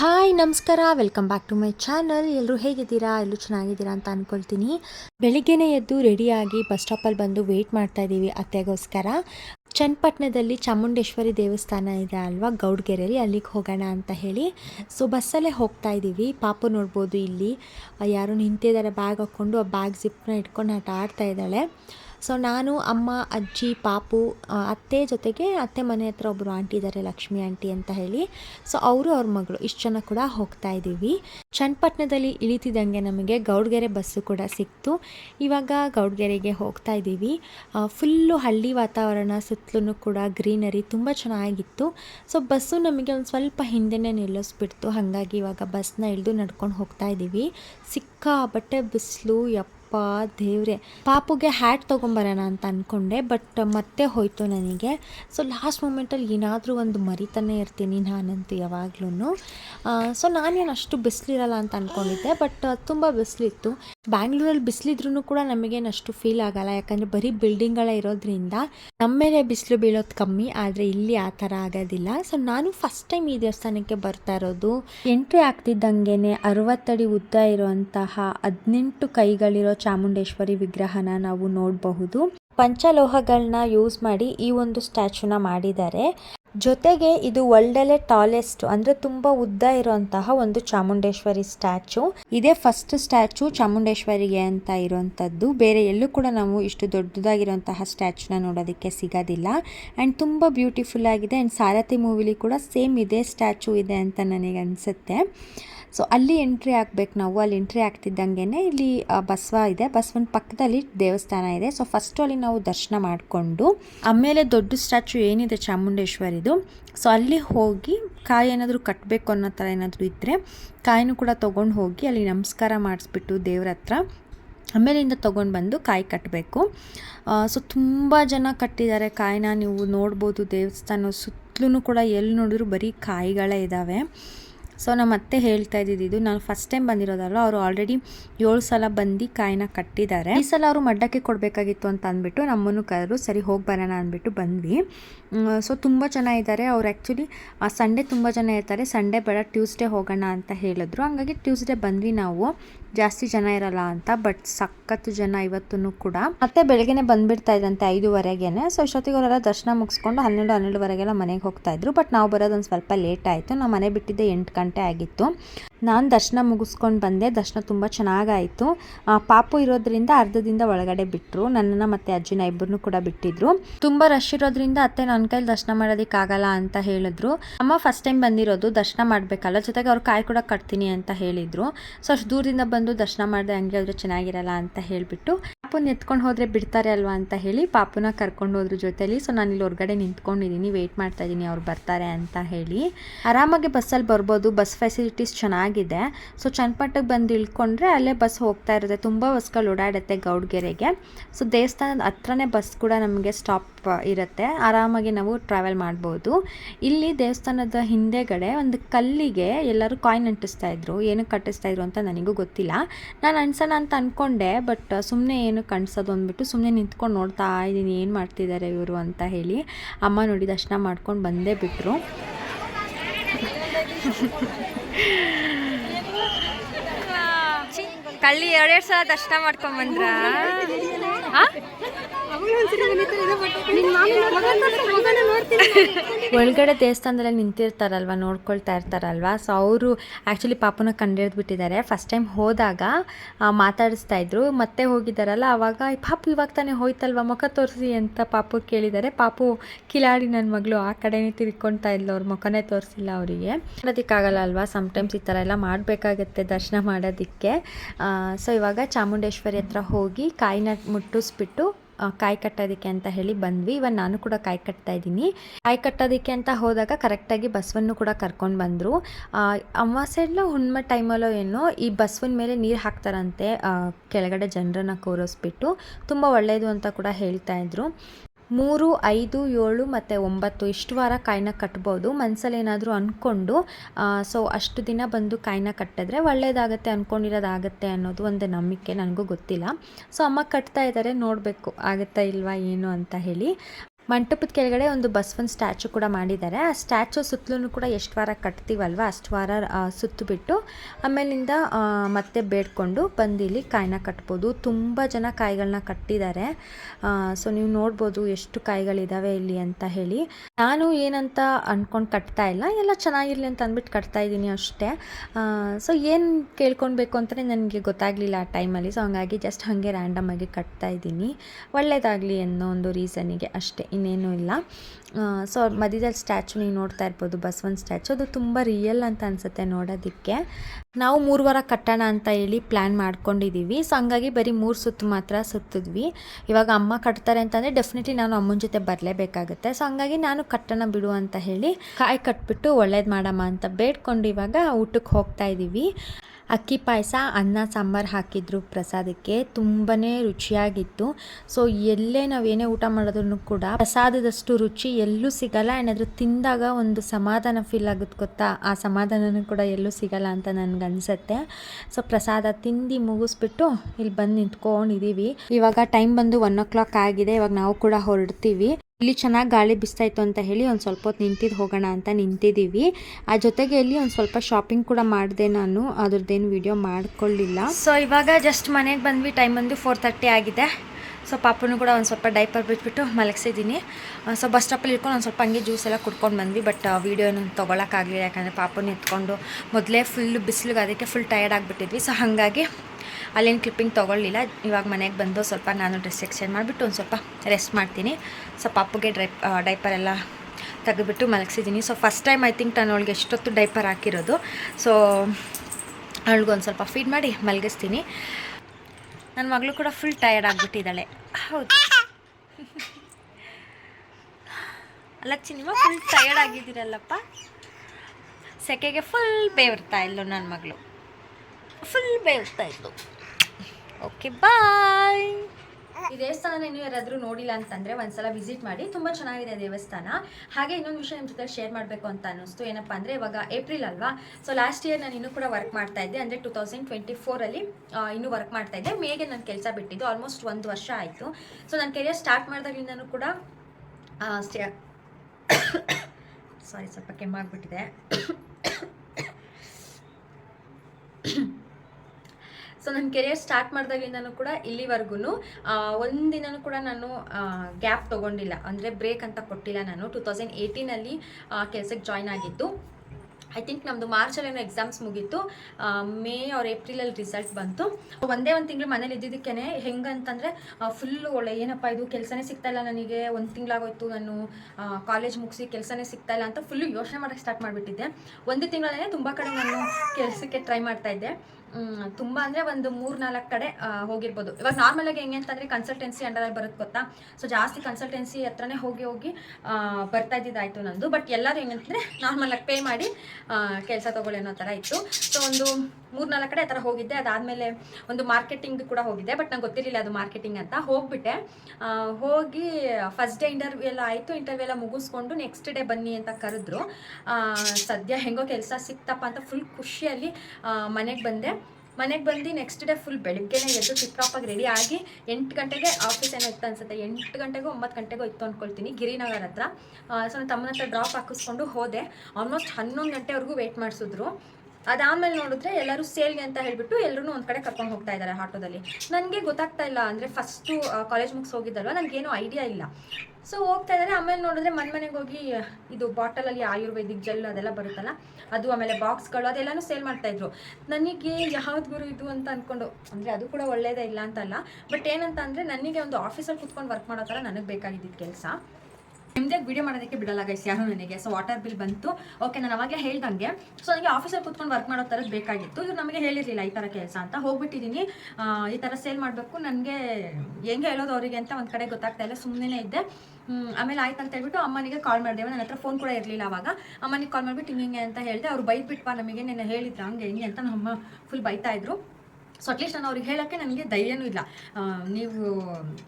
Hi, ನಮಸ್ಕಾರ, welcome back to my channel. ಎಲ್ಲರೂ ಹೇಗಿದ್ದೀರಾ? ಎಲ್ಲರೂ ಚೆನ್ನಾಗಿದ್ದೀರಾ ಅಂತ ಅಂದ್ಕೊಳ್ತೀನಿ ಬೆಳಿಗ್ಗೆನೇ ಎದ್ದು ರೆಡಿಯಾಗಿ ಬಸ್ ಸ್ಟಾಪಲ್ಲಿ ಬಂದು ವೆಯ್ಟ್ ಮಾಡ್ತಾ ಇದ್ದೀವಿ ಅತ್ತೆಗೋಸ್ಕರ. ಚನ್ನಪಟ್ಟಣದಲ್ಲಿ ಚಾಮುಂಡೇಶ್ವರಿ ದೇವಸ್ಥಾನ ಇದೆ ಅಲ್ವಾ? ಗೌಡ್ಗೆರೆಯಲ್ಲಿ ಅಲ್ಲಿಗೆ ಹೋಗೋಣ ಅಂತ ಹೇಳಿ. ಸೊ ಬಸ್ಸಲ್ಲೇ ಹೋಗ್ತಾ ಇದ್ದೀವಿ. ಪಾಪು ನೋಡ್ಬೋದು ಇಲ್ಲಿ. ಯಾರು ನಿಂತಿದ್ದಾರೆ, ಬ್ಯಾಗ್ ಹಾಕ್ಕೊಂಡು ಆ ಬ್ಯಾಗ್ ಜಿಪ್ನ ಇಟ್ಕೊಂಡು ಆಟ ಆಡ್ತಾ ಇದ್ದಾಳೆ. ಸೊ ನಾನು, ಅಮ್ಮ, ಅಜ್ಜಿ, ಪಾಪು ಅತ್ತೆ ಜೊತೆಗೆ ಅತ್ತೆ ಮನೆ ಹತ್ರ ಒಬ್ಬರು ಆಂಟಿ ಇದ್ದಾರೆ ಲಕ್ಷ್ಮಿ ಆಂಟಿ ಅಂತ ಹೇಳಿ. ಸೊ ಅವರು ಅವ್ರ ಮಗಳು. ಇಷ್ಟು ಜನ ಕೂಡ ಹೋಗ್ತಾ ಇದ್ದೀವಿ. ಚನ್ನಪಟ್ಟಣದಲ್ಲಿ ಇಳಿತಿದ್ದಂಗೆ ನಮಗೆ ಗೌಡ್ಗೆರೆ ಬಸ್ಸು ಕೂಡ ಸಿಕ್ತು. ಇವಾಗ ಗೌಡ್ಗೆರೆಗೆ ಹೋಗ್ತಾ ಇದ್ದೀವಿ. ಫುಲ್ಲು ಹಳ್ಳಿ ವಾತಾವರಣ, ಸುತ್ತಲೂ ಕೂಡ ಗ್ರೀನರಿ ತುಂಬ ಚೆನ್ನಾಗಿತ್ತು. ಸೊ ಬಸ್ಸು ನಮಗೆ ಒಂದು ಸ್ವಲ್ಪ ಹಿಂದೆನೇ ನಿಲ್ಲಿಸ್ಬಿಡ್ತು. ಹಾಗಾಗಿ ಇವಾಗ ಬಸ್ನ ಇಳಿದು ನಡ್ಕೊಂಡು ಹೋಗ್ತಾ ಇದ್ದೀವಿ. ಸಿಕ್ಕಾಬಟ್ಟೆ ಬಿಸಿಲು, ಯಪ್ಪ ದೇವ್ರೆ. ಪಾಪುಗೆ ಹ್ಯಾಟ್ ತೊಗೊಂಬರೋಣ ಅಂತ ಅಂದ್ಕೊಂಡೆ ಬಟ್ ಮತ್ತೆ ಹೋಯ್ತು ನನಗೆ. ಸೊ ಲಾಸ್ಟ್ ಮೂಮೆಂಟಲ್ಲಿ ಏನಾದರೂ ಒಂದು ಮರಿತಾನೆ ಇರ್ತೀನಿ ನಾನಂತೂ ಯಾವಾಗ್ಲೂ ಸೊ ನಾನೇನು ಅಷ್ಟು ಬಿಸಿಲಿರಲ್ಲ ಅಂತ ಅಂದ್ಕೊಂಡಿದ್ದೆ ಬಟ್ ತುಂಬ ಬಿಸಿಲಿತ್ತು. ಬ್ಯಾಂಗ್ಳೂರಲ್ಲಿ ಬಿಸಿಲಿದ್ರೂ ಕೂಡ ನಮಗೇನು ಅಷ್ಟು ಫೀಲ್ ಆಗಲ್ಲ, ಯಾಕಂದರೆ ಬರೀ ಬಿಲ್ಡಿಂಗ್ಗಳೇ ಇರೋದ್ರಿಂದ ನಮ್ಮ ಮೇಲೆ ಬಿಸಿಲು ಬೀಳೋದು ಕಮ್ಮಿ, ಆದರೆ ಇಲ್ಲಿ ಆ ಥರ ಆಗೋದಿಲ್ಲ. ಸೊ ನಾನು ಫಸ್ಟ್ ಟೈಮ್ ಈ ದೇವಸ್ಥಾನಕ್ಕೆ ಬರ್ತಾ ಇರೋದು. ಎಂಟ್ರಿ ಆಗ್ತಿದ್ದಂಗೆ ಅರವತ್ತಡಿ ಉದ್ದ ಇರುವಂತಹ ಹದಿನೆಂಟು ಕೈಗಳಿರೋ ಚಾಮುಂಡೇಶ್ವರಿ ವಿಗ್ರಹನ ನಾವು ನೋಡಬಹುದು. ಪಂಚಲೋಹಗಳನ್ನ ಯೂಸ್ ಮಾಡಿ ಈ ಒಂದು ಸ್ಟ್ಯಾಚುನ ಮಾಡಿದ್ದಾರೆ. ಜೊತೆಗೆ ಇದು ವರ್ಲ್ಡಲ್ಲೇ ಟಾಲೆಸ್ಟ್ ಅಂದ್ರೆ ತುಂಬಾ ಉದ್ದ ಇರುವಂತಹ ಒಂದು ಚಾಮುಂಡೇಶ್ವರಿ ಸ್ಟ್ಯಾಚು. ಇದೇ ಫಸ್ಟ್ ಸ್ಟ್ಯಾಚು ಚಾಮುಂಡೇಶ್ವರಿಗೆ ಅಂತ ಇರುವಂತದ್ದು ಬೇರೆ ಎಲ್ಲೂ ಕೂಡ ನಾವು ಇಷ್ಟು ದೊಡ್ಡದಾಗಿರುವಂತಹ ಸ್ಟ್ಯಾಚುನ ನೋಡೋದಕ್ಕೆ ಸಿಗೋದಿಲ್ಲ. ಅಂಡ್ ತುಂಬಾ ಬ್ಯೂಟಿಫುಲ್ ಆಗಿದೆ. ಅಂಡ್ ಸಾರಥಿ ಮೂವಿಲಿ ಕೂಡ ಸೇಮ್ ಇದೇ ಸ್ಟ್ಯಾಚು ಇದೆ ಅಂತ ನನಗೆ ಅನಿಸುತ್ತೆ. ಸೊ ಅಲ್ಲಿ ಎಂಟ್ರಿ ಆಗ್ಬೇಕು ನಾವು, ಅಲ್ಲಿ ಎಂಟ್ರಿ ಆಗ್ತಿದ್ದಂಗೆ ಇಲ್ಲಿ ಬಸವ ಇದೆ. ಬಸವನ ಪಕ್ಕದಲ್ಲಿ ದೇವಸ್ಥಾನ ಇದೆ. ಸೊ ಫಸ್ಟು ಅಲ್ಲಿ ನಾವು ದರ್ಶನ ಮಾಡಿಕೊಂಡು, ಆಮೇಲೆ ದೊಡ್ಡ ಸ್ಟ್ಯಾಚು ಏನಿದೆ ಚಾಮುಂಡೇಶ್ವರಿದು. ಸೊ ಅಲ್ಲಿ ಹೋಗಿ ಕಾಯಿ ಏನಾದರೂ ಕಟ್ಟಬೇಕು ಅನ್ನೋ ಥರ ಏನಾದರೂ ಇದ್ದರೆ ಕಾಯಿನೂ ಕೂಡ ತೊಗೊಂಡು ಹೋಗಿ ಅಲ್ಲಿ ನಮಸ್ಕಾರ ಮಾಡಿಸ್ಬಿಟ್ಟು ದೇವ್ರ ಹತ್ರ, ಆಮೇಲಿಂದ ತೊಗೊಂಡು ಬಂದು ಕಾಯಿ ಕಟ್ಟಬೇಕು ಸೊ ತುಂಬ ಜನ ಕಟ್ಟಿದ್ದಾರೆ ಕಾಯಿನ. ನೀವು ನೋಡ್ಬೋದು ದೇವಸ್ಥಾನ ಸುತ್ತಲೂ ಕೂಡ ಎಲ್ಲಿ ನೋಡಿದ್ರು ಬರೀ ಕಾಯಿಗಳೇ ಇದ್ದಾವೆ ಸೊ ನಮ್ಮ ಅತ್ತೆ ಹೇಳ್ತಾ ಇದ್ದಿದ್ದು ಇದು. ನಾನು ಫಸ್ಟ್ ಟೈಮ್ ಬಂದಿರೋದಲ್ಲ ಅವರು ಆಲ್ರೆಡಿ ಏಳು ಸಲ ಬಂದು ಕಾಯಿನ ಕಟ್ಟಿದ್ದಾರೆ. ಈ ಸಲ ಅವರು ಮಡ್ಡಕ್ಕೆ ಕೊಡಬೇಕಾಗಿತ್ತು ಅಂತ ಅಂದ್ಬಿಟ್ಟು ನಮ್ಮನ್ನು ಕರೆದ್ರು, ಸರಿ ಹೋಗಿ ಬರೋಣ ಅಂದ್ಬಿಟ್ಟು ಬಂದ್ವಿ. ಸೊ ತುಂಬ ಜನ ಇದ್ದಾರೆ. ಅವ್ರು ಆ್ಯಕ್ಚುಲಿ ಸಂಡೇ ತುಂಬ ಜನ ಇರ್ತಾರೆ. ಸಂಡೇ ಬೇಡ ಟ್ಯೂಸ್ಡೇ ಹೋಗೋಣ ಅಂತ ಹೇಳಿದ್ರು. ಹಂಗಾಗಿ ಟ್ಯೂಸ್ಡೇ ಬಂದ್ವಿ ನಾವು. ಜಾಸ್ತಿ ಜನ ಇರಲ್ಲ ಅಂತ ಬಟ್ ಸಖತ್ತು ಜನ ಇವತ್ತೂ ಕೂಡ. ಮತ್ತೆ ಬೆಳಗ್ಗೆನೆ ಬಂದ್ಬಿಡ್ತಾ ಇದ್ದಂತೆ ಐದುವರೆಗೆನೆ. ಸೊ ಇಷ್ಟೊತ್ತಿಗೆ ಅವರೆಲ್ಲ ದರ್ಶನ ಮುಗಿಸ್ಕೊಂಡು ಹನ್ನೆರಡು, ಹನ್ನೆರಡುವರೆಗೆಲ್ಲ ಮನೆಗೆ ಹೋಗ್ತಾ ಇದ್ರು. ಬಟ್ ನಾವು ಬರೋದೊಂದು ಸ್ವಲ್ಪ ಲೇಟ್ ಆಯಿತು. ನಾವು ಮನೆ ಬಿಟ್ಟಿದ್ದೆ ಎಂಟು ಗಂಟೆ. ಆಗಿತ್ತು. ನಾನು ದರ್ಶನ ಮುಗಿಸ್ಕೊಂಡು ಬಂದೆ. ದರ್ಶನ ತುಂಬ ಚೆನ್ನಾಗಾಯಿತು. ಪಾಪು ಇರೋದ್ರಿಂದ ಅರ್ಧದಿಂದ ಒಳಗಡೆ ಬಿಟ್ಟರು ನನ್ನನ್ನು ಮತ್ತೆ ಅಜ್ಜಿನ ಇಬ್ಬರನ್ನು ಕೂಡ ಬಿಟ್ಟಿದ್ರು. ತುಂಬ ರಶ್ ಇರೋದ್ರಿಂದ ಅತ್ತೆ ನನ್ನ ಕೈಲಿ ದರ್ಶನ ಮಾಡೋದಕ್ಕಾಗಲ್ಲ ಅಂತ ಹೇಳಿದ್ರು. ಅಮ್ಮ ಫಸ್ಟ್ ಟೈಮ್ ಬಂದಿರೋದು. ದರ್ಶನ ಮಾಡಬೇಕಲ್ಲ. ಜೊತೆಗೆ ಅವ್ರು ಕಾಯಿ ಕೂಡ ಕಟ್ತೀನಿ ಅಂತ ಹೇಳಿದ್ರು. ಸೊ, ಅಷ್ಟು ದೂರದಿಂದ ಬಂದು ದರ್ಶನ ಮಾಡಿದೆ. ಹಂಗೆ ಆದರೆ ಚೆನ್ನಾಗಿರಲ್ಲ ಅಂತ ಹೇಳಿಬಿಟ್ಟು. ಪಾಪುನ ಎತ್ಕೊಂಡು ಹೋದರೆ ಬಿಡ್ತಾರೆ ಅಲ್ವಾ ಅಂತ ಹೇಳಿ ಪಾಪುನ ಕರ್ಕೊಂಡು ಹೋದ್ರ ಜೊತೆಯಲ್ಲಿ ಸೊ, ನಾನು ಇಲ್ಲಿ ಹೊರಗಡೆ ನಿಂತ್ಕೊಂಡಿದ್ದೀನಿ ವೆಯ್ಟ್ ಮಾಡ್ತಾ ಇದ್ದೀನಿ ಅವ್ರು ಬರ್ತಾರೆ ಅಂತ ಹೇಳಿ. ಆರಾಮಾಗಿ ಬಸ್ಸಲ್ಲಿ ಬರ್ಬೋದು. ಬಸ್ ಫೆಸಿಲಿಟೀಸ್ ಚೆನ್ನಾಗಿದೆ. ಸೊ ಚನ್ನಪಟ್ಟಕ್ಕೆ ಬಂದು ಇಳ್ಕೊಂಡ್ರೆ ಅಲ್ಲೇ ಬಸ್ ಹೋಗ್ತಾ ಇರುತ್ತೆ. ತುಂಬ ಬಸ್ಗಳು ಓಡಾಡುತ್ತೆ ಗೌಡ್ಗೆರೆಗೆ. ಸೊ ದೇವಸ್ಥಾನದ ಹತ್ರನೇ ಬಸ್ ಕೂಡ ನಮಗೆ ಸ್ಟಾಪ್ ಇರುತ್ತೆ. ಆರಾಮಾಗಿ ನಾವು ಟ್ರಾವೆಲ್ ಮಾಡ್ಬೋದು. ಇಲ್ಲಿ ದೇವಸ್ಥಾನದ ಹಿಂದೆಗಡೆ ಒಂದು ಕಲ್ಲಿಗೆ ಎಲ್ಲರೂ ಕಾಯಿನ್ ಅಂಟಿಸ್ತಾ ಇದ್ರು. ಏನಕ್ಕೆ ಕಟ್ಟಿಸ್ತಾ ಇದ್ರು ಅಂತ ನನಗೂ ಗೊತ್ತಿಲ್ಲ. ನಾನು ಅನ್ಸೋಣ ಅಂತ ಅಂದ್ಕೊಂಡೆ ಬಟ್ ಸುಮ್ಮನೆ ಏನು ಕಾಣಿಸೋದು ಅಂದ್ಬಿಟ್ಟು ಸುಮ್ಮನೆ ನಿಂತ್ಕೊಂಡು ನೋಡ್ತಾ ಇದ್ದೀನಿ. ಏನು ಮಾಡ್ತಿದ್ದಾರೆ ಇವರು ಅಂತ ಹೇಳಿ ಅಮ್ಮ ನೋಡಿ ದರ್ಶನ ಮಾಡ್ಕೊಂಡು ಬಂದೇ ಬಿಟ್ಟರು ಕಳ್ಳಿ ಎರಡೆರಡು ಸಲ ದರ್ಶನ ಮಾಡ್ಕೊಂಡ್ ಬಂದ್ರ ಒಳಗಡೆ ದೇವಸ್ಥಾನದಲ್ಲಿ ನಿಂತಿರ್ತಾರಲ್ವ, ನೋಡ್ಕೊಳ್ತಾ ಇರ್ತಾರಲ್ವ? ಸೊ ಅವರು ಆ್ಯಕ್ಚುಲಿ ಪಾಪುನ ಕಂಡಿಡ್ದುಬಿಟ್ಟಿದ್ದಾರೆ ಫಸ್ಟ್ ಟೈಮ್ ಹೋದಾಗ ಮಾತಾಡಿಸ್ತಾ ಇದ್ರು. ಮತ್ತೆ ಹೋಗಿದ್ದಾರಲ್ಲ, ಅವಾಗ ಪಾಪು ಇವಾಗ ತಾನೇ ಹೋಯ್ತಲ್ವ? ಮುಖ ತೋರಿಸಿ ಅಂತ ಪಾಪು ಕೇಳಿದ್ದಾರೆ. ಪಾಪು ಕಿಲಾಡಿ ನನ್ನ ಮಗಳು, ಆ ಕಡೆನೇ ತಿರ್ಕೊಳ್ತಾ ಇದ್ಲು ಅವ್ರ, ಮುಖನೇ ತೋರಿಸಿಲ್ಲ ಅವರಿಗೆ. ಅದಕ್ಕಾಗಲ್ಲ ಅಲ್ವಾ? ಸಮ್ಟೈಮ್ಸ್ ಈ ಥರ ಎಲ್ಲ ಮಾಡಬೇಕಾಗತ್ತೆ ದರ್ಶನ ಮಾಡೋದಕ್ಕೆ. ಸೊ ಇವಾಗ ಚಾಮುಂಡೇಶ್ವರಿ ಹತ್ರ ಹೋಗಿ ಕಾಯಿನ ಮುಟ್ಟಿಸ್ಬಿಟ್ಟು ಕಾಯಿ ಕಟ್ಟೋದಕ್ಕೆ ಅಂತ ಹೇಳಿ ಬಂದ್ವಿ. ಇವನ್ ನಾನು ಕೂಡ ಕಾಯಿ ಕಟ್ತಾ ಇದ್ದೀನಿ. ಕಾಯಿ ಕಟ್ಟೋದಕ್ಕೆ ಅಂತ ಹೋದಾಗ ಕರೆಕ್ಟಾಗಿ ಬಸ್ವನ್ನು ಕೂಡ ಕರ್ಕೊಂಡು ಬಂದರು. ಅಮಾವಾಸ್ಯೆಲ್ಲ ಹುಣ್ಮ ಟೈಮಲ್ಲೋ ಏನೋ ಈ ಬಸವನ ಮೇಲೆ ನೀರು ಹಾಕ್ತಾರಂತೆ ಕೆಳಗಡೆ ಜನರನ್ನ ಕೂರಿಸ್ಬಿಟ್ಟು. ತುಂಬ ಒಳ್ಳೆಯದು ಅಂತ ಕೂಡ ಹೇಳ್ತಾ ಇದ್ರು. ಮೂರು, ಐದು, ಏಳು ಮತ್ತು ಒಂಬತ್ತು, ಇಷ್ಟು ವಾರ ಕಾಯಿನ ಕಟ್ಬೋದು. ಮನಸ್ಸಲ್ಲಿ ಏನಾದರೂ ಅಂದ್ಕೊಂಡು ಸೊ ಅಷ್ಟು ದಿನ ಬಂದು ಕಾಯಿನ ಕಟ್ಟಿದ್ರೆ ಒಳ್ಳೇದಾಗತ್ತೆ ಅಂದ್ಕೊಂಡಿರೋದಾಗತ್ತೆ ಅನ್ನೋದು ಒಂದು ನಂಬಿಕೆ, ನನಗೂ ಗೊತ್ತಿಲ್ಲ. ಸೊ ಅಮ್ಮ ಕಟ್ತಾ ಇದ್ದಾರೆ, ನೋಡಬೇಕು, ಆಗುತ್ತಾ ಇಲ್ವಾ, ಏನು ಅಂತ ಹೇಳಿ. ಮಂಟಪದ ಕೆಳಗಡೆ ಒಂದು ಬಸವನ್ ಸ್ಟ್ಯಾಚು ಕೂಡ ಮಾಡಿದ್ದಾರೆ. ಆ ಸ್ಟ್ಯಾಚು ಸುತ್ತಲೂ ಕೂಡ ಎಷ್ಟು ವಾರ ಕಟ್ತೀವಲ್ವ? ಅಷ್ಟು ವಾರ ಸುತ್ತಬಿಟ್ಟು ಸುತ್ತು ಬಿಟ್ಟು ಆಮೇಲಿಂದ ಮತ್ತೆ ಬೇಡ್ಕೊಂಡು ಬಂದು ಇಲ್ಲಿ ಕಾಯಿನ ಕಟ್ಬೋದು. ತುಂಬ ಜನ ಕಾಯಿಗಳನ್ನ ಕಟ್ಟಿದ್ದಾರೆ. ಸೊ ನೀವು ನೋಡ್ಬೋದು ಎಷ್ಟು ಕಾಯಿಗಳಿದ್ದಾವೆ ಇಲ್ಲಿ ಅಂತ ಹೇಳಿ. ನಾನು ಏನಂತ ಅಂದ್ಕೊಂಡು ಕಟ್ತಾ ಇಲ್ಲ. ಎಲ್ಲ ಚೆನ್ನಾಗಿರಲಿ ಅಂತ ಅಂದ್ಬಿಟ್ಟು ಕಟ್ತಾ ಇದ್ದೀನಿ ಅಷ್ಟೇ. ಸೊ ಏನು ಕೇಳ್ಕೊಳ್ಬೇಕು ಅಂತಲೇ ನನಗೆ ಗೊತ್ತಾಗಲಿಲ್ಲ ಆ ಟೈಮಲ್ಲಿ. ಸೊ ಹಾಗಾಗಿ ಜಸ್ಟ್ ಹಾಗೆ ರ್ಯಾಂಡಮ್ ಆಗಿ ಕಟ್ತಾ ಇದ್ದೀನಿ. ಒಳ್ಳೆಯದಾಗಲಿ ಅನ್ನೋ ಒಂದು ರೀಸನಿಗೆ ಅಷ್ಟೇ. ಇನ್ನೇನೂ ಇಲ್ಲ. ಸೊ ಮಧ್ಯದಲ್ಲಿ ಸ್ಟ್ಯಾಚು ನೀವು ನೋಡ್ತಾ ಇರ್ಬೋದು, ಬಸವನ್ ಸ್ಟ್ಯಾಚು ಅದು ತುಂಬ ರಿಯಲ್ ಅಂತ ಅನಿಸುತ್ತೆ ನೋಡೋದಕ್ಕೆ. ನಾವು ಮೂರು ವಾರ ಕಟ್ಟೋಣ ಅಂತ ಹೇಳಿ ಪ್ಲ್ಯಾನ್ ಮಾಡ್ಕೊಂಡಿದ್ದೀವಿ ಸೊ ಹಂಗಾಗಿ ಬರೀ ಮೂರು ಸುತ್ತು ಮಾತ್ರ ಸುತ್ತಿದ್ವಿ. ಇವಾಗ ಅಮ್ಮ ಕಟ್ತಾರೆ ಅಂತಂದರೆ ಡೆಫಿನೆಟ್ಲಿ ನಾನು ಅಮ್ಮನ ಜೊತೆ ಬರಲೇಬೇಕಾಗುತ್ತೆ. ಸೊ ಹಂಗಾಗಿ ನಾನು ಕಟ್ಟೋಣ ಬಿಡು ಅಂತ ಹೇಳಿ ಕಾಯಿ ಕಟ್ಬಿಟ್ಟು ಒಳ್ಳೇದು ಮಾಡಮ್ಮ ಅಂತ ಬೇಡ್ಕೊಂಡು ಇವಾಗ ಊಟಕ್ಕೆ ಹೋಗ್ತಾ ಇದ್ದೀವಿ ಅಕ್ಕಿ ಪಾಯಸ, ಅನ್ನ, ಸಾಂಬಾರು ಹಾಕಿದ್ರು ಪ್ರಸಾದಕ್ಕೆ ತುಂಬಾ ರುಚಿಯಾಗಿತ್ತು. ಸೊ ಎಲ್ಲೇ ಏನೇ ಊಟ ಮಾಡಿದ್ರು ಕೂಡ ಪ್ರಸಾದದಷ್ಟು ರುಚಿ ಎಲ್ಲೂ ಸಿಗಲ್ಲ. ಏನಾದರೂ ತಿಂದಾಗ ಒಂದು ಸಮಾಧಾನ ಫೀಲ್ ಆಗುತ್ತೆ ಗೊತ್ತಾ? ಆ ಸಮಾಧಾನನೂ ಕೂಡ ಎಲ್ಲೂ ಸಿಗಲ್ಲ ಅಂತ ನನಗನ್ಸುತ್ತೆ. ಸೊ ಪ್ರಸಾದ ತಿಂದು ಮುಗಿಸ್ಬಿಟ್ಟು ಇಲ್ಲಿ ಬಂದು ನಿಂತ್ಕೊಂಡಿದ್ದೀವಿ ಇವಾಗ ಟೈಮ್ ಬಂದು ಒನ್ ಓ ಕ್ಲಾಕ್ ಆಗಿದೆ. ಇವಾಗ ನಾವು ಕೂಡ ಹೊರಡ್ತೀವಿ. ಇಲ್ಲಿ ಚೆನ್ನಾಗಿ ಗಾಳಿ ಬಿಸ್ತಾ ಇತ್ತು ಅಂತ ಹೇಳಿ ಒಂದು ಸ್ವಲ್ಪ ಹೊತ್ತು ನಿಂತಿದ್ದು ಹೋಗೋಣ ಅಂತ ನಿಂತಿದ್ದೀವಿ ಆ ಜೊತೆಗೆ ಇಲ್ಲಿ ಒಂದು ಸ್ವಲ್ಪ ಶಾಪಿಂಗ್ ಕೂಡ ಮಾಡಿದೆ ನಾನು. ಅದ್ರದ್ದೇನು ವಿಡಿಯೋ ಮಾಡ್ಕೊಳ್ಳಿಲ್ಲ. ಸೊ ಇವಾಗ ಜಸ್ಟ್ ಮನೆಗೆ ಬಂದ್ವಿ. ಟೈಮ್ ಬಂದು ಫೋರ್ ತರ್ಟಿ ಆಗಿದೆ. ಸೊ ಪಾಪನು ಕೂಡ ಒಂದು ಸ್ವಲ್ಪ ಡೈಪರ್ ಬಿಟ್ಬಿಟ್ಟು ಮಲಗಿಸಿದ್ದೀನಿ ಸೊ ಬಸ್ ಸ್ಟಾಪಲ್ಲಿ ಇಟ್ಕೊಂಡು ಒಂದು ಸ್ವಲ್ಪ ಹಂಗೆ ಜ್ಯೂಸ್ ಎಲ್ಲ ಕುಡ್ಕೊಂಡು ಬಂದ್ವಿ. ಬಟ್ ವೀಡಿಯೋ ಏನು ತೊಗೊಳಕ್ಕಾಗಲಿಲ್ಲ ಯಾಕಂದರೆ ಪಾಪನ ಎತ್ಕೊಂಡು ಮೊದಲೇ ಫುಲ್ ಬಿಸಿಲಿಗೆ, ಅದಕ್ಕೆ ಫುಲ್ ಟಯರ್ಡ್ ಆಗಿಬಿಟ್ಟಿದ್ವಿ. ಸೊ ಹಾಗಾಗಿ ಅಲ್ಲೇನು ಕ್ಲಿಪ್ಪಿಂಗ್ ತೊಗೊಳ್ಳಿಲ್ಲ. ಇವಾಗ ಮನೆಗೆ ಬಂದು ಸ್ವಲ್ಪ ನಾನು ಡ್ರೆಸ್ ಎಕ್ಸ್ಚೇಂಜ್ ಮಾಡಿಬಿಟ್ಟು ಒಂದು ಸ್ವಲ್ಪ ರೆಸ್ಟ್ ಮಾಡ್ತೀನಿ. ಸೊ ಪಾಪುಗೆ ಡ್ರೈ ಡೈಪರ್ ಎಲ್ಲ ತೆಗೆದುಬಿಟ್ಟು ಮಲಗಿಸಿದ್ದೀನಿ. So first time I think ನಾನು ಅವಳಿಗೆ ಎಷ್ಟೊತ್ತು ಡೈಪರ್ ಹಾಕಿರೋದು. ಸೊ ಅವಳಿಗೊಂದು ಸ್ವಲ್ಪ ಫೀಡ್ ಮಾಡಿ ಮಲಗಿಸ್ತೀನಿ. ನನ್ನ ಮಗಳು ಕೂಡ ಫುಲ್ ಟಯರ್ಡ್ ಆಗಿಬಿಟ್ಟಿದ್ದಾಳೆ. ಹೌದು. ಅಲ್ಲ ಚಿನಿಮ ಫುಲ್ ಟಯರ್ಡ್ ಆಗಿದ್ದೀರಲ್ಲಪ್ಪ? ಸೆಕೆಗೆ ಫುಲ್ ಬೇವರ್ತಾ ಇದ್ಲು ನನ್ನ ಮಗಳು. ಫುಲ್ ಬೇವ್ತಾ ಇದ್ಲು. ಓಕೆ ಬಾಯ್ ಈ ದೇವಸ್ಥಾನ ಇನ್ನು ಯಾರಾದರೂ ನೋಡಿಲ್ಲ ಅಂತಂದರೆ ಒಂದ್ಸಲ ವಿಸಿಟ್ ಮಾಡಿ. ತುಂಬ ಚೆನ್ನಾಗಿದೆ ದೇವಸ್ಥಾನ. ಹಾಗೆ ಇನ್ನೊಂದು ವಿಷಯ ನಿಮ್ಮ ಜೊತೆ ಶೇರ್ ಮಾಡಬೇಕು ಅಂತ ಅನ್ನಿಸ್ತು. ಏನಪ್ಪ ಅಂದರೆ ಇವಾಗ ಏಪ್ರಿಲ್ ಅಲ್ವಾ? ಸೊ ಲಾಸ್ಟ್ ಇಯರ್ ನಾನು ಇನ್ನೂ ಕೂಡ ವರ್ಕ್ ಮಾಡ್ತಾ ಇದ್ದೆ. ಅಂದರೆ ಟೂ ತೌಸಂಡ್ ಟ್ವೆಂಟಿ ಫೋರಲ್ಲಿ ಇನ್ನೂ ವರ್ಕ್ ಮಾಡ್ತಾ ಇದ್ದೆ. ಮೇಗೆ ನಾನು ಕೆಲಸ ಬಿಟ್ಟಿದ್ದು. ಆಲ್ಮೋಸ್ಟ್ ಒಂದು ವರ್ಷ ಆಯಿತು. ಸೊ ನನ್ನ ಕೆರಿಯರ್ ಸ್ಟಾರ್ಟ್ ಮಾಡಿದಾಗಿಂದನೂ ಕೂಡ ಸಾರಿ ಸ್ವಲ್ಪ ಕೆಮ್ಮಾಗ್ಬಿಟ್ಟಿದೆ ಸೊ ನನ್ನ ಕೆರಿಯರ್ ಸ್ಟಾರ್ಟ್ ಮಾಡಿದಾಗಿಂದನೂ ಕೂಡ ಇಲ್ಲಿವರೆಗೂ ಒಂದಿನನೂ ಕೂಡ ನಾನು ಗ್ಯಾಪ್ ತೊಗೊಂಡಿಲ್ಲ. ಅಂದರೆ ಬ್ರೇಕ್ ಅಂತ ಕೊಟ್ಟಿಲ್ಲ ನಾನು. ಟೂ ತೌಸಂಡ್ ಏಯ್ಟೀನಲ್ಲಿ ಕೆಲಸಕ್ಕೆ ಜಾಯ್ನ್ ಆಗಿತ್ತು ಐ ಥಿಂಕ್ ನಮ್ಮದು ಮಾರ್ಚಲ್ಲಿ ಎಕ್ಸಾಮ್ಸ್ ಮುಗೀತು. ಮೇ ಅವ್ರ ಏಪ್ರಿಲಲ್ಲಿ ರಿಸಲ್ಟ್ ಬಂತು. ಒಂದೇ ಒಂದು ತಿಂಗಳು ಮನೇಲಿ ಇದ್ದಿದ್ದಕ್ಕೇ ಹೆಂಗಂತಂದರೆ ಫುಲ್ಲು ಒಳ್ಳೆ, ಏನಪ್ಪ ಇದು ಕೆಲಸನೇ ಸಿಗ್ತಾ ಇಲ್ಲ ನನಗೆ. ಒಂದು ತಿಂಗಳಾಗೋಯ್ತು ನಾನು ಕಾಲೇಜ್ ಮುಗಿಸಿ ಕೆಲಸನೇ ಸಿಗ್ತಾ ಇಲ್ಲ ಅಂತ ಫುಲ್ಲು ಯೋಚನೆ ಮಾಡೋಕ್ಕೆ ಸ್ಟಾರ್ಟ್ ಮಾಡಿಬಿಟ್ಟಿದ್ದೆ. ಒಂದು ತಿಂಗಳಲ್ಲೇ ತುಂಬ ಕಡೆ ನಾನು ಕೆಲಸಕ್ಕೆ ಟ್ರೈ ಮಾಡ್ತಾ ಇದ್ದೆ. ತುಂಬ ಅಂದರೆ ಒಂದು ಮೂರು ನಾಲ್ಕು ಕಡೆ ಹೋಗಿರ್ಬೋದು. ಇವಾಗ ನಾರ್ಮಲಾಗಿ ಹೆಂಗೆ ಅಂತಂದರೆ ಕನ್ಸಲ್ಟೆನ್ಸಿ ಅಂಡರಲ್ಲಿ ಬರುತ್ತೆ ಗೊತ್ತಾ? ಸೊ ಜಾಸ್ತಿ ಕನ್ಸಲ್ಟೆನ್ಸಿ ಹತ್ರನೇ ಹೋಗಿ ಹೋಗಿ ಬರ್ತಾ ಇದ್ದಿದ್ದಾಯಿತು ನಂದು. ಬಟ್ ಎಲ್ಲರೂ ಹೆಂಗಂತಂದರೆ ನಾರ್ಮಲಾಗಿ ಪೇ ಮಾಡಿ ಕೆಲಸ ತಗೊಳ್ಳಿ ಅನ್ನೋ ಥರ ಇತ್ತು. ಸೊ ಒಂದು ಮೂರು ನಾಲ್ಕು ಕಡೆ ಆ ಥರ ಹೋಗಿದ್ದೆ. ಅದಾದಮೇಲೆ ಒಂದು ಮಾರ್ಕೆಟಿಂಗ್ ಕೂಡ ಹೋಗಿದ್ದೆ. ಬಟ್ ನಂಗೆ ಗೊತ್ತಿರಲಿಲ್ಲ ಅದು ಮಾರ್ಕೆಟಿಂಗ್ ಅಂತ. ಹೋಗ್ಬಿಟ್ಟೆ. ಹೋಗಿ ಫಸ್ಟ್ ಡೇ ಇಂಟರ್ವ್ಯೂ ಎಲ್ಲ ಆಯಿತು. ಇಂಟರ್ವ್ಯೂ ಎಲ್ಲ ಮುಗಿಸ್ಕೊಂಡು ನೆಕ್ಸ್ಟ್ ಡೇ ಬನ್ನಿ ಅಂತ ಕರೆದ್ರು. ಸದ್ಯ ಹೆಂಗೋ ಕೆಲಸ ಸಿಕ್ತಪ್ಪ ಅಂತ ಫುಲ್ ಖುಷಿಯಲ್ಲಿ ಮನೆಗೆ ಬಂದೆ. ಮನೆಗೆ ಬಂದು ನೆಕ್ಸ್ಟ್ ಡೇ ಫುಲ್ ಬೆಳಗ್ಗೆನೇ ಎದ್ದು ಟಿಪ್ಟಾಪಾಗಿ ರೆಡಿ ಆಗಿ ಎಂಟು ಗಂಟೆಗೆ ಆಫೀಸ್ ಏನೋ ಇತ್ತು ಅನ್ಸುತ್ತೆ. ಎಂಟು ಗಂಟೆಗೂ ಒಂಬತ್ತು ಗಂಟೆಗೂ ಇತ್ತು ಅಂದ್ಕೊಳ್ತೀನಿ ಗಿರಿನಗರ್ ಹತ್ರ. ಸೊ ನಾನು ತಮ್ಮನ ಹತ್ರ ಡ್ರಾಪ್ ಹಾಕಿಸ್ಕೊಂಡು ಹೋದೆ. ಆಲ್ಮೋಸ್ಟ್ ಹನ್ನೊಂದು ಗಂಟೆವರೆಗೂ ವೆಯ್ಟ್ ಮಾಡಿಸಿದ್ರು. ಅದಾದಮೇಲೆ ನೋಡಿದ್ರೆ ಎಲ್ಲರೂ ಸೇಲ್ಗೆ ಅಂತ ಹೇಳ್ಬಿಟ್ಟು ಎಲ್ಲರೂ ಒಂದು ಕಡೆ ಕರ್ಕೊಂಡು ಹೋಗ್ತಾ ಇದ್ದಾರೆ ಆಟೋದಲ್ಲಿ. ನನಗೆ ಗೊತ್ತಾಗ್ತಾ ಇಲ್ಲ ಅಂದರೆ ಫಸ್ಟು ಕಾಲೇಜ್ ಮುಗಿಸ್ ಹೋಗಿದ್ದಲ್ವ? ನನಗೇನು ಐಡಿಯಾ ಇಲ್ಲ. ಸೊ ಹೋಗ್ತಾ ಇದ್ದಾರೆ ಆಮೇಲೆ ನೋಡಿದ್ರೆ ಮನೆ ಮನೆಗೆ ಹೋಗಿ, ಇದು ಬಾಟಲಲ್ಲಿ ಆಯುರ್ವೇದಿಕ್ ಜೆಲ್ ಅದೆಲ್ಲ ಬರುತ್ತಲ್ಲ, ಅದು ಆಮೇಲೆ ಬಾಕ್ಸ್ಗಳು ಅದೆಲ್ಲನೂ ಸೇಲ್ ಮಾಡ್ತಾ ಇದ್ರು. ನನಗೆ ಯಾವ್ದು ಗುರು ಇದು ಅಂತ ಅಂದ್ಕೊಂಡು ಅಂದರೆ ಅದು ಕೂಡ ಒಳ್ಳೇದೇ ಇಲ್ಲ ಅಂತಲ್ಲ ಬಟ್ ಏನಂತ ಅಂದರೆ ನನಗೆ ಒಂದು ಆಫೀಸಲ್ಲಿ ಕುತ್ಕೊಂಡು ವರ್ಕ್ ಮಾಡೋ ಥರ ನನಗೆ ಬೇಕಾಗಿದ್ದಿದ್ದು ಕೆಲಸ. ನಿಮ್ಮದೇ ವಿಡಿಯೋ ಮಾಡೋದಕ್ಕೆ ಬಿಡಲ್ಲ ಗೈಸ್ ಯಾರು ನನಗೆ? ಸೊ ವಾಟರ್ ಬಿಲ್ ಬಂತು. ಓಕೆ ನಾನು ಅವಾಗ ಹೇಳ್ದಂಗೆ ಸೊ ನನಗೆ ಆಫೀಸಲ್ಲಿ ಕುತ್ಕೊಂಡು ವರ್ಕ್ ಮಾಡೋ ಥರದ್ದು ಬೇಕಾಗಿತ್ತು. ಇವ್ರು ನಮಗೆ ಹೇಳಿರಲಿಲ್ಲ ಈ ಥರ ಕೆಲಸ ಅಂತ. ಹೋಗ್ಬಿಟ್ಟಿದ್ದೀನಿ ಈ ಥರ ಸೇಲ್ ಮಾಡಬೇಕು. ನನಗೆ ಹೆಂಗೆ ಹೇಳೋದು ಅವರಿಗೆ ಅಂತ ಒಂದು ಕಡೆ ಗೊತ್ತಾಗ್ತಾ ಇಲ್ಲ ಸುಮ್ಮನೆ ಇದ್ದೆ. ಆಮೇಲೆ ಆಯ್ತು ಅಂತ ಹೇಳ್ಬಿಟ್ಟು ಅಮ್ಮನಿಗೆ ಕಾಲ್ ಮಾಡಿದೆ. ನನ್ನ ಹತ್ರ ಫೋನ್ ಕೂಡ ಇರಲಿಲ್ಲ ಅವಾಗ. ಅಮ್ಮನಿಗೆ ಕಾಲ್ ಮಾಡಿಬಿಟ್ಟು, ಹಿಂಗೆ ಅಂತ ಹೇಳಿದೆ. ಅವ್ರು ಬೈದ್ಬಿಟ್ವಾ ನಮಗೆ? ನೆನ್ನೆ ಹೇಳಿದ್ರು. ಹಂಗೆ, ಹಿಂಗೆ ಅಂತ ನಮ್ಮ ಫುಲ್ ಬೈತಾ ಇದ್ರು. ಸೊ ಅಟ್ಲೀಸ್ಟ್ ನಾನು ಅವ್ರಿಗೆ ಹೇಳೋಕ್ಕೆ ನನಗೆ ಧೈರ್ಯನೂ ಇಲ್ಲ. ನೀವು,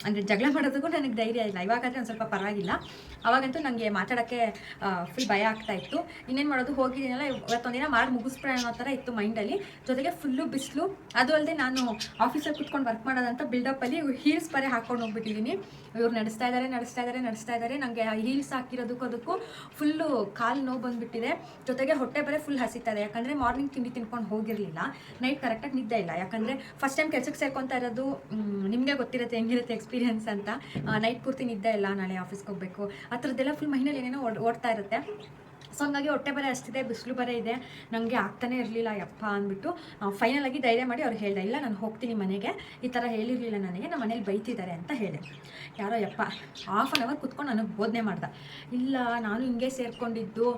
ಅಂದರೆ ಜಗಳ ಮಾಡೋದಕ್ಕೂ ನನಗೆ ಧೈರ್ಯ ಇಲ್ಲ. ಇವಾಗಾದರೆ ಒಂದು ಸ್ವಲ್ಪ ಪರವಾಗಿಲ್ಲ. ಅವಾಗಂತೂ ನನಗೆ ಮಾತಾಡೋಕ್ಕೆ ಫುಲ್ ಭಯ ಆಗ್ತಾ ಇತ್ತು. ಇನ್ನೇನು ಮಾಡೋದು? ಹೋಗಿದ್ದೀನಲ್ಲ ಇವತ್ತೊಂದಿನ ಮಾಡಿ ಮುಗಿಸ್ಬಿಡೋಣ ಅನ್ನೋ ಥರ ಇತ್ತು ಮೈಂಡಲ್ಲಿ ಜೊತೆಗೆ ಫುಲ್ಲು ಬಿಸಿಲು. ಅದು ಅಲ್ಲದೆ ನಾನು ಆಫೀಸಲ್ಲಿ ಕುತ್ಕೊಂಡು ವರ್ಕ್ ಮಾಡೋದಂತ ಬಿಲ್ಡಪ್ಪಲ್ಲಿ ಹೀಲ್ಸ್ ಬರೆ ಹಾಕ್ಕೊಂಡು ಹೋಗ್ಬಿಟ್ಟಿದ್ದೀನಿ ಇವ್ರು ನಡೆಸ್ತಾ ಇದ್ದಾರೆ ನಡೆಸ್ತಾ ಇದ್ದಾರೆ ನಡೆಸ್ತಾ ಇದ್ದಾರೆ ನನಗೆ ಹೀಲ್ಸ್ ಹಾಕಿರೋದಕ್ಕೂ ಅದಕ್ಕೂ ಫುಲ್ಲು ಕಾಲು ನೋವು ಬಂದುಬಿಟ್ಟಿದೆ. ಜೊತೆಗೆ ಹೊಟ್ಟೆ ಬರೀ ಫುಲ್ ಹಸಿತಾ ಇದೆ. ಯಾಕಂದರೆ ಮಾರ್ನಿಂಗ್ ತಿಂಡಿ ತಿನ್ಕೊಂಡು ಹೋಗಿರಲಿಲ್ಲ. ನೈಟ್ ಕರೆಕ್ಟಾಗಿ ನಿದ್ದೆ ಇಲ್ಲ. ಯಾಕಂದರೆ ಫಸ್ಟ್ ಟೈಮ್ ಕೆಲಸಕ್ಕೆ ಸೇರ್ಕೊತಾ ಇರೋದು ನಿಮಗೆ ಗೊತ್ತಿರುತ್ತೆ, ಹೆಂಗಿರುತ್ತೆ ಎಕ್ಸ್ಪೀರಿಯನ್ಸ್ ಅಂತ. ನೈಟ್ ಪೂರ್ತಿ ನಿದ್ದೆ ಇಲ್ಲ ನಾಳೆ ಆಫೀಸ್ಗೆ ಹೋಗಬೇಕು. ಆ ಥರದ್ದೆಲ್ಲ ಫುಲ್ ಮೈನಲ್ಲಿ ಏನೇನೋ ಓಡ್, ಓಡ್ತಾ ಇರುತ್ತೆ. ಸೊ ಹಂಗಾಗಿ ಹೊಟ್ಟೆ ಬರೆ ಅಷ್ಟಿದೆ, ಬಿಸಿಲು ಬರೆ ಇದೆ. ನನಗೆ ಆಗ್ತಾನೆ ಇರಲಿಲ್ಲ, ಯಪ್ಪ ಅಂದ್ಬಿಟ್ಟು ಫೈನಲ್ ಆಗಿ ಧೈರ್ಯ ಮಾಡಿ ಅವ್ರು ಹೇಳ್ದೆ, ಇಲ್ಲ, ನಾನು ಹೋಗ್ತೀನಿ ಮನೆಗೆ. ಈ ಥರ ಹೇಳಿರಲಿಲ್ಲ ನನಗೆ, ನಮ್ಮ ಮನೇಲಿ ಬೈತಿದ್ದಾರೆ ಅಂತ ಹೇಳಿದೆ. ಯಾರೋ ಯಪ್ಪ ಹಾಫ್ ಆನ್ ಅವರ್ ಕುತ್ಕೊಂಡು ನನಗೆ ಬೋಧನೆ ಮಾಡ್ದೆ. ಇಲ್ಲ, ನಾನು ಹಿಂಗೆ ಸೇರ್ಕೊಂಡಿದ್ದು.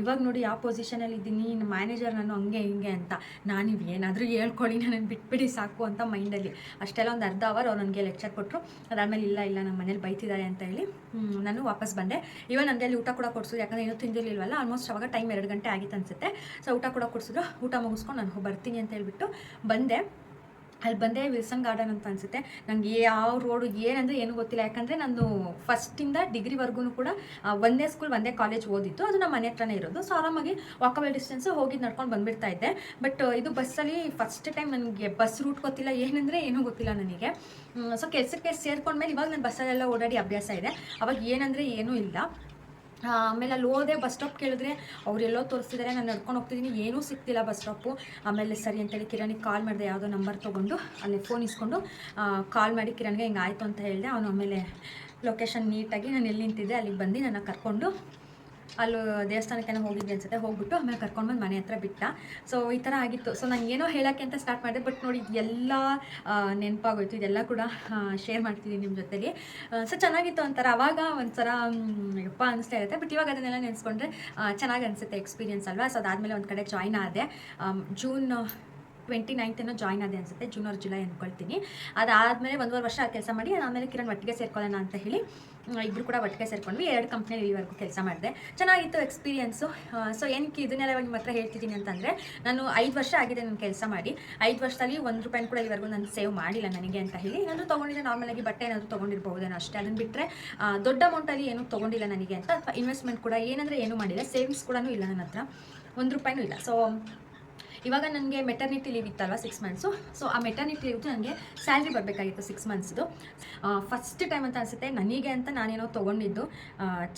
ಇವಾಗ ನೋಡಿ ಯಾವ ಪೊಸಿಷನಲ್ಲಿ ಇದ್ದೀನಿ ನಿಮ್ಮ ಮ್ಯಾನೇಜರ್ ನಾನು ಹಂಗೆ ಹಿಂಗೆ ಅಂತ. ನಾನು ನೀವು ಏನಾದರೂ ಹೇಳ್ಕೊಳ್ಳಿ ನನಗೆ ಬಿಟ್ಬಿಡಿ ಸಾಕು ಅಂತ ಮೈಂಡಲ್ಲಿ ಅಷ್ಟೆಲ್ಲ ಒಂದು ಅರ್ಧ ಅವರ್ ಅವ್ರು ನನಗೆ ಲೆಕ್ಚರ್ ಕೊಟ್ಟರು ಅದಾದಮೇಲೆ, ಇಲ್ಲ ಇಲ್ಲ ನಮ್ಮ ಮನೇಲಿ ಬೈತಿದ್ದಾರೆ ಅಂತ ಹೇಳಿ ನಾನು ವಾಪಸ್ ಬಂದೆ. ಇವನ್ ನನಗೆ ಅಲ್ಲಿ ಊಟ ಕೂಡ ಕೊಡಿಸೋದು, ಯಾಕಂದರೆ ಏನೂ ತಿಂದಿರಲಿಲ್ವಲ್ಲ ಆಲ್ಮೋಸ್ಟ್ ಅವಾಗ ಟೈಮ್ ಎರಡು ಗಂಟೆ ಆಗಿತ್ತು ಅನಿಸುತ್ತೆ. ಸೊ ಊಟ ಕೂಡ ಕೊಡಿಸಿದ್ರು. ಊಟ ಮುಗಿಸ್ಕೊಂಡು ನಾನು ಬರ್ತೀನಿ ಅಂತ ಹೇಳ್ಬಿಟ್ಟು ಬಂದೆ. ಅಲ್ಲಿ ಬಂದೆ ವಿಲ್ಸನ್ ಗಾರ್ಡನ್ ಅಂತ ಅನಿಸುತ್ತೆ. ನನಗೆ ಯಾವ ರೋಡು ಏನಂದರೆ ಏನು ಗೊತ್ತಿಲ್ಲ. ಯಾಕಂದರೆ ನಾನು ಫಸ್ಟಿಂದ ಡಿಗ್ರಿವರೆಗೂ ಕೂಡ ಒಂದೇ ಸ್ಕೂಲ್ ಒಂದೇ ಕಾಲೇಜ್ ಓದಿತ್ತು ಅದು ನಮ್ಮ ಮನೆ ಹತ್ರನೇ ಇರೋದು. ಸೊ ಆರಾಮಾಗಿ ವಾಕಬಲ್ ಡಿಸ್ಟೆನ್ಸ್ ಹೋಗಿ ನಡ್ಕೊಂಡು ಬಂದ್ಬಿಡ್ತಾ ಇದ್ದೆ. ಬಟ್ ಇದು ಬಸ್ಸಲ್ಲಿ ಫಸ್ಟ್ ಟೈಮ್ ನನಗೆ ಬಸ್ ರೂಟ್ ಗೊತ್ತಿಲ್ಲ. ಏನಂದರೆ ಏನೂ ಗೊತ್ತಿಲ್ಲ ನನಗೆ. ಸೊ ಕೆಲಸಕ್ಕೆ ಸೇರ್ಕೊಂಡ್ಮೇಲೆ ಇವಾಗ ನಾನು ಬಸ್ಸಲ್ಲೆಲ್ಲ ಓಡಾಡಿ ಅಭ್ಯಾಸ ಇದೆ. ಅವಾಗ ಏನಂದರೆ ಏನೂ ಇಲ್ಲ. ಆಮೇಲೆ ಅಲ್ಲಿ ಹೋದೆ, ಬಸ್ ಸ್ಟಾಪ್ ಕೇಳಿದ್ರೆ ಅವರೆಲ್ಲೋ ತೋರಿಸ್ತಿದ್ದಾರೆ ನಾನು ನಡ್ಕೊಂಡು ಹೋಗ್ತಿದ್ದೀನಿ ಏನೂ ಸಿಗ್ತಿಲ್ಲ ಬಸ್ ಸ್ಟಾಪು. ಆಮೇಲೆ ಸರಿ ಅಂತೇಳಿ ಕಿರಣಿಗೆ ಕಾಲ್ ಮಾಡಿದೆ, ಯಾವುದೋ ನಂಬರ್ ತೊಗೊಂಡು, ಅಲ್ಲಿ ಫೋನ್ ಇಸ್ಕೊಂಡು ಕಾಲ್ ಮಾಡಿ ಕಿರಣ್ಗೆ ಹಿಂಗೆ ಆಯಿತು ಅಂತ ಹೇಳಿದೆ, ಅವನು ಆಮೇಲೆ ಲೊಕೇಶನ್ ನೀಟಾಗಿ ನಾನು ಎಲ್ಲಿ ನಿಂತಿದ್ದೆ, ಅಲ್ಲಿಗೆ ಬಂದು ನನ್ನ ಕರ್ಕೊಂಡು ಅಲ್ಲಿ ದೇವಸ್ಥಾನಕ್ಕೆಲ್ಲ ಹೋಗಿದ್ದೆ ಅನ್ಸುತ್ತೆ. ಹೋಗ್ಬಿಟ್ಟು ಆಮೇಲೆ ಕರ್ಕೊಂಡು ಬಂದು ಮನೆ ಹತ್ರ ಬಿಟ್ಟ. ಸೊ ಈ ಥರ ಆಗಿತ್ತು. ಸೊ ನಾನು ಏನೋ ಹೇಳೋಕ್ಕೆ ಅಂತ ಸ್ಟಾರ್ಟ್ ಮಾಡಿದೆ. ಬಟ್ ನೋಡಿ ಇದೆಲ್ಲ ನೆನಪಾಗೋಯ್ತು. ಇದೆಲ್ಲ ಕೂಡ ಶೇರ್ ಮಾಡ್ತಿದ್ದೀನಿ ನಿಮ್ಮ ಜೊತೆಗೆ. ಸೊ ಚೆನ್ನಾಗಿತ್ತು ಒಂಥರ. ಅವಾಗ ಒಂಥರ ಯಪ್ಪ ಅನಿಸ್ತಾ ಇರುತ್ತೆ. ಬಟ್ ಇವಾಗ ಅದನ್ನೆಲ್ಲ ನೆನೆಸ್ಕೊಂಡ್ರೆ ಚೆನ್ನಾಗಿ ಅನಿಸುತ್ತೆ ಎಕ್ಸ್ಪೀರಿಯನ್ಸ್ ಅಲ್ವಾ? ಸೊ ಅದಾದಮೇಲೆ ಒಂದು ಕಡೆ ಜಾಯ್ನ್ ಆದೆ. ಜೂನ್ ಟ್ವೆಂಟಿ ನೈನ್ತೇನೋ ಜಾಯ್ನ್ ಆದೆ ಅನಿಸುತ್ತೆ ಜೂನ್ ಆರ್ ಜುಲೈ ಅಂದ್ಕೊಳ್ತೀನಿ ಅದಾದಮೇಲೆ ಒಂದೂವರೆ ವರ್ಷ ಕೆಲಸ ಮಾಡಿ ಆಮೇಲೆ ಕಿರಣ್ ಒಟ್ಟಿಗೆ ಸೇರ್ಕೊಳ್ಳೋಣ ಅಂತ ಹೇಳಿ ಇಬ್ಬರು ಕೂಡ ಒಟ್ಟಿಗೆ ಸೇರ್ಕೊಂಡ್ವಿ. ಎರಡು ಕಂಪ್ನಿಯಲ್ಲಿ ಇಲ್ಲಿವರೆಗೂ ಕೆಲಸ ಮಾಡಿದೆ. ಚೆನ್ನಾಗಿತ್ತು ಎಕ್ಸ್ಪೀರಿಯನ್ಸು ಸೊ ಏನಕ್ಕೆ ಇದನ್ನೆಲ್ಲ ನಿಮ್ಮ ಹತ್ರ ಹೇಳ್ತಿದ್ದೀನಿ ಅಂತಂದರೆ, ನಾನು ಐದು ವರ್ಷ ಆಗಿದೆ ನಾನು ಕೆಲಸ ಮಾಡಿ. ಐದು ವರ್ಷದಲ್ಲಿ ಒಂದು ರೂಪಾಯಿ ಕೂಡ ಇಲ್ಲಿವರೆಗೂ ನಾನು ಸೇವ್ ಮಾಡಿಲ್ಲ ನನಗೆ ಅಂತ ಹೇಳಿ. ಏನಾದರೂ ತೊಗೊಂಡಿದ್ದೆ ನಾರ್ಮಲಾಗಿ ಬಟ್ಟೆ ಏನಾದರೂ ತೊಗೊಂಡಿರ್ಬೋದೇನೋ ಅಷ್ಟೇ. ಅದನ್ನು ಬಿಟ್ಟರೆ ದೊಡ್ಡ ಅಮೌಂಟಲ್ಲಿ ಏನೂ ತೊಗೊಂಡಿಲ್ಲ ನನಗೆ ಅಂತ, ಅಥವಾ ಇನ್ವೆಸ್ಟ್ಮೆಂಟ್ ಕೂಡ ಏನಂದರೆ ಏನೂ ಮಾಡಿಲ್ಲ. ಸೇವಿಂಗ್ಸ್ ಕೂಡ ಇಲ್ಲ ನನ್ನ ಹತ್ರ. ಒಂದು ರೂಪಾಯಿನೂ ಇಲ್ಲ. ಸೊ ಇವಾಗ ನನಗೆ ಮೆಟರ್ನಿಟಿ ಲೀವ್ ಇತ್ತಲ್ವ ಸಿಕ್ಸ್ ಮಂತ್ಸು ಸೊ ಆ ಮೆಟರ್ನಿಟಿ ಲೀವ್ ನನಗೆ ಸ್ಯಾಲ್ರಿ ಬರಬೇಕಾಗಿತ್ತು ಸಿಕ್ಸ್ ಮಂತ್ಸ್ದು ಫಸ್ಟ್ ಟೈಮ್ ಅಂತ ಅನಿಸುತ್ತೆ, ನನಗೆ ಅಂತ ನಾನೇನೋ ತೊಗೊಂಡಿದ್ದು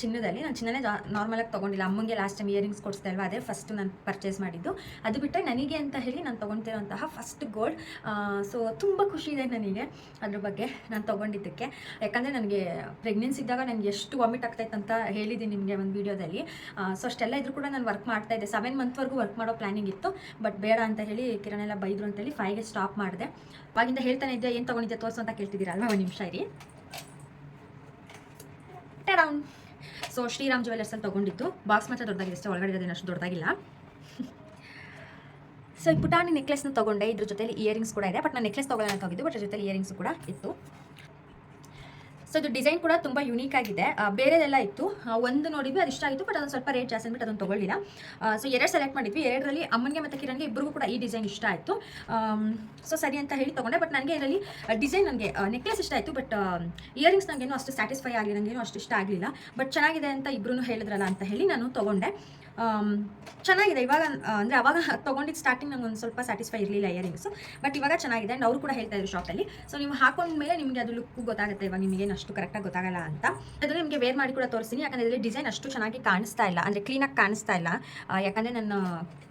ಚಿನ್ನದಲ್ಲಿ. ನಾನು ಚಿನ್ನನೇ ನಾರ್ಮಲಾಗಿ ತೊಗೊಂಡಿಲ್ಲ. ಅಮ್ಮಂಗೆ ಲಾಸ್ಟ್ ಟೈಮ್ ಇಯರಿಂಗ್ಸ್ ಕೊಡಿಸ್ತಾ ಅಲ್ವಾ ಅದೇ ಫಸ್ಟ್ ನಾನು ಪರ್ಚೇಸ್ ಮಾಡಿದ್ದು. ಅದು ಬಿಟ್ಟರೆ ನನಗೆ ಅಂತ ಹೇಳಿ ನಾನು ತೊಗೊತಿರೋಂತಹ ಫಸ್ಟ್ ಗೋಲ್ಡ್ ಸೊ ತುಂಬ ಖುಷಿ ಇದೆ ನನಗೆ ಅದ್ರ ಬಗ್ಗೆ ನಾನು ತೊಗೊಂಡಿದ್ದಕ್ಕೆ. ಯಾಕಂದರೆ ನನಗೆ ಪ್ರೆಗ್ನೆನ್ಸಿ ಇದ್ದಾಗ ನನಗೆ ಎಷ್ಟು ವಾಮಿಟ್ ಆಗ್ತಾಯಿತ್ತು ಅಂತ ಹೇಳಿದ್ದೀನಿ ನಿಮಗೆ ಒಂದು ವೀಡಿಯೋದಲ್ಲಿ ಸೊ ಅಷ್ಟೆಲ್ಲ ಇದ್ರೂ ಕೂಡ ನಾನು ವರ್ಕ್ ಮಾಡ್ತಾ ಇದ್ದೆ. ಸೆವೆನ್ ಮಂತ್ವರೆಗೂ ವರ್ಕ್ ಮಾಡೋ ಪ್ಲಾನಿಂಗ್ ಇತ್ತು ಬಟ್ ಬೇಡ ಅಂತ ಹೇಳಿ ಕಿರಣ್ ಎಲ್ಲ ಬೈದ್ರು ಅಂತೇಳಿ ಫೈವ್ಗೆ ಸ್ಟಾಪ್ ಮಾಡಿದೆ. ಅವಾಗಿಂದ ಹೇಳ್ತಾನೆ ಇದ್ದೆ ಏನು ತೊಗೊಂಡಿದ್ದೆ ತೋರಿಸು ಅಂತ ಕೇಳ್ತಿದ್ದೀರಾ ಅಲ್ವಾ ಒಂದು ನಿಮಿಷ ಇರಿ. ಡೌನ್ ಸೊ ಶ್ರೀರಾಮ್ ಜ್ಯುವೆಲರ್ಸಲ್ಲಿ ತೊಗೊಂಡಿದ್ದು. ಬಾಕ್ಸ್ ಮಾತ್ರ ದೊಡ್ಡದಾಗಿದೆ, ಅಷ್ಟೇ ಒಳಗಡೆ ಇರೋದೇನು ಅಷ್ಟು ದೊಡ್ಡದಾಗಿಲ್ಲ. ಸೊ ಈ ಪುಟಾಣಿ ನೆಕ್ಲೆಸ್ನ ತೊಗೊಂಡೆ, ಇದ್ರ ಜೊತೆಲಿ ಇಯರಿಂಗ್ಸ್ ಕೂಡ ಇದೆ ಬಟ್ ನಾನು ನೆಕ್ಲೆಸ್ ತೊಗೊಳ್ಳೋಣ ಅಂತ ಹೋಗಿದ್ದು ಬಟ್ ಜೊತೆಲಿ ಇಯರಿಂಗ್ಸ್ ಕೂಡ ಇತ್ತು. ಸೊ ಅದು ಡಿಸೈನ್ ಕೂಡ ತುಂಬ ಯುನೀಕ್ ಆಗಿದೆ. ಬೇರೆದೆಲ್ಲ ಇತ್ತು. ಒಂದು ನೋಡಿದ್ವಿ, ಅದು ಇಷ್ಟ ಆಯಿತು ಬಟ್ ಅದೊಂದು ಸ್ವಲ್ಪ ರೇಟ್ ಜಾಸ್ತಿ ಅಂದ್ಬಿಟ್ಟು ಅದನ್ನು ತೊಗೊಳ್ಳಿಲ್ಲ. ಸೊ ಎರಡು ಸೆಲೆಕ್ಟ್ ಮಾಡಿದ್ವಿ. ಎರಡರಲ್ಲಿ ಅಮ್ಮನಿಗೆ ಮತ್ತು ಕಿರಣ್ಗೆ ಇಬ್ಬರಿಗೂ ಕೂಡ ಈ ಡಿಸೈನ್ ಇಷ್ಟ ಆಯಿತು. ಸೊ ಸರಿ ಅಂತ ಹೇಳಿ ತೊಗೊಂಡೆ ಬಟ್ ನನಗೆ ಇದರಲ್ಲಿ ಡಿಸೈನ್ ನನಗೆ ನೆಕ್ಲೆಸ್ ಇಷ್ಟ ಆಯಿತು ಬಟ್ ಇಯರಿಂಗ್ಸ್ ನನಗೇನು ಅಷ್ಟು ಸ್ಯಾಟಿಸ್ಫೈ ಆಗಲಿ ನನಗೇನು ಅಷ್ಟು ಇಷ್ಟ ಆಗಲಿಲ್ಲ. ಬಟ್ ಚೆನ್ನಾಗಿದೆ ಅಂತ ಇಬ್ಬರೂ ಹೇಳಿದ್ರಲ್ಲ ಅಂತ ಹೇಳಿ ನಾನು ತೊಗೊಂಡೆ. ಚೆನ್ನಾಗಿದೆ. ಇವಾಗ ಅಂದರೆ ಅವಾಗ ತೊಗೊಂಡಿದ್ದು ಸ್ಟಾರ್ಟಿಂಗ್ ನಂಗೆ ಒಂದು ಸ್ವಲ್ಪ ಸ್ಯಾಟಿಸ್ಫೈ ಇರಲಿಲ್ಲ ಇಯರಿಂಗ್ಸ್ ಬಟ್ ಇವಾಗ ಚೆನ್ನಾಗಿದೆ ಆ್ಯಂಡ್ ಅವರು ಕೂಡ ಹೇಳ್ತಾ ಇದ್ರು ಶಾಪಲ್ಲಿ ಸೊ ನೀವು ಹಾಕೊಂಡ್ಮೇಲೆ ನಿಮಗೆ ಅದು ಲುಕ್ ಗೊತ್ತಾಗುತ್ತೆ. ಇವಾಗ ನಿಮಗೆ ಅಷ್ಟು ಕರೆಕ್ಟಾಗಿ ಗೊತ್ತಾಗಲ್ಲ ಅಂತ. ಅದನ್ನು ನಿಮಗೆ ವೇರ್ ಮಾಡಿ ಕೂಡ ತೋರಿಸ್ತೀನಿ. ಯಾಕಂದರೆ ಇದರಲ್ಲಿ ಡಿಸೈನ್ ಅಷ್ಟು ಚೆನ್ನಾಗಿ ಕಾಣಿಸ್ತಾ ಇಲ್ಲ. ಅಂದರೆ ಕ್ಲೀನಾಗಿ ಕಾಣಿಸ್ತಾ ಇಲ್ಲ. ಯಾಕಂದರೆ ನನ್ನ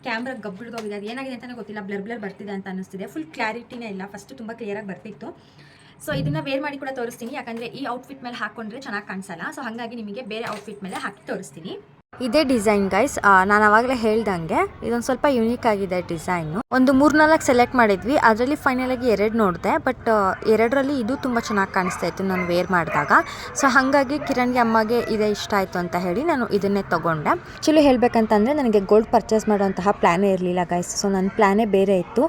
ಕ್ಯಾಮ್ರಾ ಗಬ್ಬಿಡ್ದೋಗಿದೆ ಅದು ಏನಾಗಿದೆ ಅಂತಲೇ ಗೊತ್ತಿಲ್ಲ. ಬ್ಲರ್ ಬ್ಲರ್ ಬರ್ತಿದೆ ಅಂತ ಅನ್ನಿಸ್ತಿದೆ. ಫುಲ್ ಕ್ಲಾರಿಟಿನೇ ಇಲ್ಲ. ಫಸ್ಟ್ ತುಂಬ ಕ್ಲಿಯರಾಗಿ ಬರ್ತಿತ್ತು. ಸೊ ಇದನ್ನು ವೇರ್ ಮಾಡಿ ಕೂಡ ತೋರಿಸ್ತೀನಿ. ಯಾಕಂದರೆ ಈ ಔಟ್ಫಿಟ್ ಮೇಲೆ ಹಾಕೊಂಡ್ರೆ ಚೆನ್ನಾಗಿ ಕಾಣಿಸಲ್ಲ. ಸೊ ಹಾಗಾಗಿ ನಿಮಗೆ ಬೇರೆ ಔಟ್ಫಿಟ್ ಮೇಲೆ ಹಾಕಿ ತೋರಿಸ್ತೀನಿ. ಇದೇ ಡಿಸೈನ್ ಗೈಸ್ ನಾನು ಅವಾಗಲೇ ಹೇಳ್ದಂಗೆ ಇದೊಂದು ಸ್ವಲ್ಪ ಯುನೀಕ್ ಆಗಿದೆ ಡಿಸೈನು. ಒಂದು ಮೂರ್ನಾಲ್ಕು ಸೆಲೆಕ್ಟ್ ಮಾಡಿದ್ವಿ. ಅದರಲ್ಲಿ ಫೈನಲ್ ಆಗಿ ಎರಡು ನೋಡಿದೆ ಬಟ್ ಎರಡರಲ್ಲಿ ಇದು ತುಂಬ ಚೆನ್ನಾಗಿ ಕಾಣಿಸ್ತಾ ಇತ್ತು ನಾನು ವೇರ್ ಮಾಡಿದಾಗ. ಸೊ ಹಾಗಾಗಿ ಕಿರಣ್ಗೆ ಅಮ್ಮಗೆ ಇದೇ ಇಷ್ಟ ಆಯಿತು ಅಂತ ಹೇಳಿ ನಾನು ಇದನ್ನೇ ತೊಗೊಂಡೆ. ಆ್ಯಕ್ಚುಲಿ ಹೇಳಬೇಕಂತಂದರೆ ನನಗೆ ಗೋಲ್ಡ್ ಪರ್ಚೇಸ್ ಮಾಡುವಂತಹ ಪ್ಲ್ಯಾನೇ ಇರಲಿಲ್ಲ ಗೈಸ್ ಸೊ ನನ್ನ ಪ್ಲ್ಯಾನೇ ಬೇರೆ ಇತ್ತು.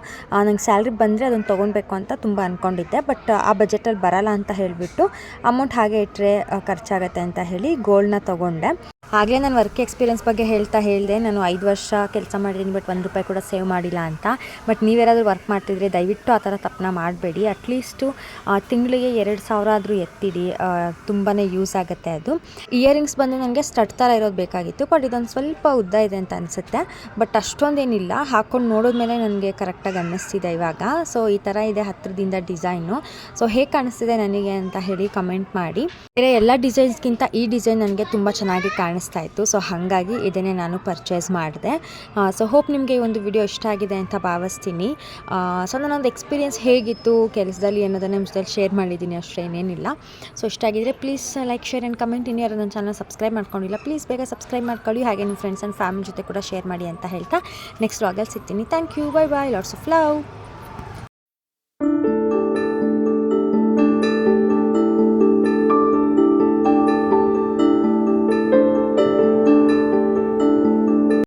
ನಂಗೆ ಸ್ಯಾಲ್ರಿ ಬಂದರೆ ಅದನ್ನು ತೊಗೊಳ್ಬೇಕು ಅಂತ ತುಂಬ ಅಂದ್ಕೊಂಡಿದ್ದೆ ಬಟ್ ಆ ಬಜೆಟಲ್ಲಿ ಬರಲ್ಲ ಅಂತ ಹೇಳಿಬಿಟ್ಟು ಅಮೌಂಟ್ ಹಾಗೆ ಇಟ್ಟರೆ ಖರ್ಚಾಗತ್ತೆ ಅಂತ ಹೇಳಿ ಗೋಲ್ಡ್ನ ತೊಗೊಂಡೆ. ಹಾಗೆ ನಾನು ವರ್ಕ್ ಎಕ್ಸ್ಪೀರಿಯನ್ಸ್ ಬಗ್ಗೆ ಹೇಳ್ತಾ ಹೇಳಿದೆ, ನಾನು ಐದು ವರ್ಷ ಕೆಲಸ ಮಾಡಿದ್ದೀನಿ, ಬಟ್ ಒಂದು ರೂಪಾಯಿ ಕೂಡ ಸೇವ್ ಮಾಡಿಲ್ಲ ಅಂತ. ಬಟ್ ನೀವೇನಾದರೂ ವರ್ಕ್ ಮಾಡ್ತಿದ್ರೆ ದಯವಿಟ್ಟು ಆ ಥರ ತಪ್ಪನ್ನ ಮಾಡಬೇಡಿ. ಅಟ್ಲೀಸ್ಟು ತಿಂಗಳಿಗೆ ಎರಡು ಸಾವಿರ ಆದರೂ ಎತ್ತಿಡಿ. ತುಂಬಾ ಯೂಸ್ ಆಗುತ್ತೆ ಅದು. ಇಯರಿಂಗ್ಸ್ ಬಂದು ನನಗೆ ಸ್ಟಟ್ ಥರ ಇರೋದು ಬೇಕಾಗಿತ್ತು ಬಟ್ ಇದೊಂದು ಸ್ವಲ್ಪ ಉದ್ದ ಇದೆ ಅಂತ ಅನಿಸುತ್ತೆ. ಬಟ್ ಅಷ್ಟೊಂದೇನಿಲ್ಲ. ಹಾಕ್ಕೊಂಡು ನೋಡಿದ್ಮೇಲೆ ನನಗೆ ಕರೆಕ್ಟಾಗಿ ಅನ್ನಿಸ್ತಿದೆ ಇವಾಗ. ಸೊ ಈ ಥರ ಇದೆ ಹತ್ತಿರದಿಂದ ಡಿಸೈನು ಸೊ ಹೇಗೆ ಕಾಣಿಸ್ತಿದೆ ನನಗೆ ಅಂತ ಹೇಳಿ ಕಮೆಂಟ್ ಮಾಡಿ. ಬೇರೆ ಎಲ್ಲ ಡಿಸೈನ್ಸ್ಗಿಂತ ಈ ಡಿಸೈನ್ ನನಗೆ ತುಂಬ ಚೆನ್ನಾಗಿ ಕಾಣಿಸ್ತಾ ಇತ್ತು. ಸೊ ಹಾಗಾಗಿ ಇದನ್ನೇ ನಾನು ಪರ್ಚೇಸ್ ಮಾಡಿದೆ. ಸೊ ಹೋಪ್ ನಿಮಗೆ ಈ ಒಂದು ವಿಡಿಯೋ ಇಷ್ಟ ಆಗಿದೆ ಅಂತ ಭಾವಿಸ್ತೀನಿ. ಸೊ ನನ್ನೊಂದು ಎಕ್ಸ್ಪೀರಿಯೆನ್ಸ್ ಹೇಗಿತ್ತು, ಕೆಲಸದಲ್ಲಿ ಅನ್ನೋದನ್ನು ನಿಮ್ಮ ಜೊತೆ ಶೇರ್ ಮಾಡಿದ್ದೀನಿ ಅಷ್ಟೇ ಏನೇನಿಲ್ಲ ಸೊ ಇಷ್ಟ ಆಗಿದ್ರೆ please like share and comment ಇನ್ನು ಯಾರು ನನ್ನ ಚಾನಲ್ ಸಬ್ಸ್ಕ್ರೈಬ್ ಮಾಡ್ಕೊಂಡಿಲ್ಲ ಪ್ಲೀಸ್ ಬೇಗ ಸಬ್ಸ್ಕ್ರೈಬ್ ಮಾಡ್ಕೊಳ್ಳಿ. ಹಾಗೆ ನಿಮ್ಮ ಫ್ರೆಂಡ್ಸ್ ಆ್ಯಂಡ್ ಫ್ಯಾಮಿಲಿ ಜೊತೆ ಕೂಡ ಶೇರ್ ಮಾಡಿ ಅಂತ ಹೇಳ್ತಾ ನೆಕ್ಸ್ಟ್ ವಾಗಲ್ಲಿ ಸಿಗ್ತೀನಿ. Thank you bye bye lots of love